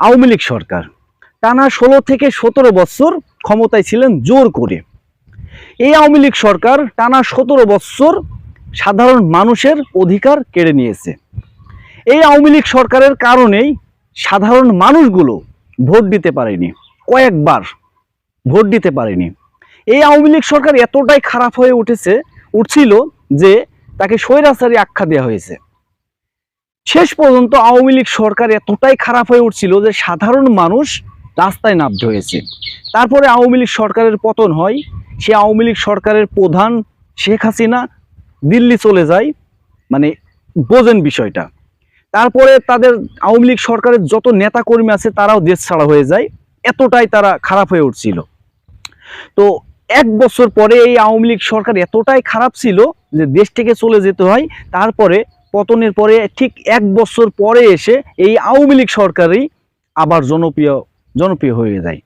আওয়ামী লীগ সরকার টানা ষোলো থেকে সতেরো বছর ক্ষমতায় ছিলেন জোর করে। এই আওয়ামী লীগ সরকার টানা সতেরো বছর সাধারণ মানুষের অধিকার কেড়ে নিয়েছে। এই আওয়ামী লীগ সরকারের কারণেই সাধারণ মানুষগুলো ভোট দিতে পারেনি। কয়েকবার ভোট দিতে পারেনি। এই আওয়ামী লীগ সরকার এতটাই খারাপ হয়ে উঠেছে, উঠছিল যে তাকে স্বৈরাচারী আখ্যা দেওয়া হয়েছে। শেষ পর্যন্ত আওয়ামী লীগ সরকার এতটাই খারাপ হয়ে উঠছিল যে সাধারণ মানুষ রাস্তায় নামতে হয়েছে। তারপরে আওয়ামী লীগ সরকারের পতন হয়। সে আওয়ামী লীগ সরকারের প্রধান শেখ হাসিনা দিল্লি চলে যায় মানে বোঝেন বিষয়টা। তারপরে তাদের আওয়ামী লীগ সরকারের যত নেতাকর্মী আছে তারাও দেশ ছাড়া হয়ে যায়। এতটাই তারা খারাপ হয়ে উঠছিল। তো এক বছর পরে এই আওয়ামী লীগ সরকার এতটাই খারাপ ছিল যে দেশ থেকে চলে যেতে হয়। তারপরে পতনের পরে ঠিক এক বছর পরে এসে এই আওয়ামী লীগ সরকারই আবার জনপ্রিয় জনপ্রিয় হয়ে যায়।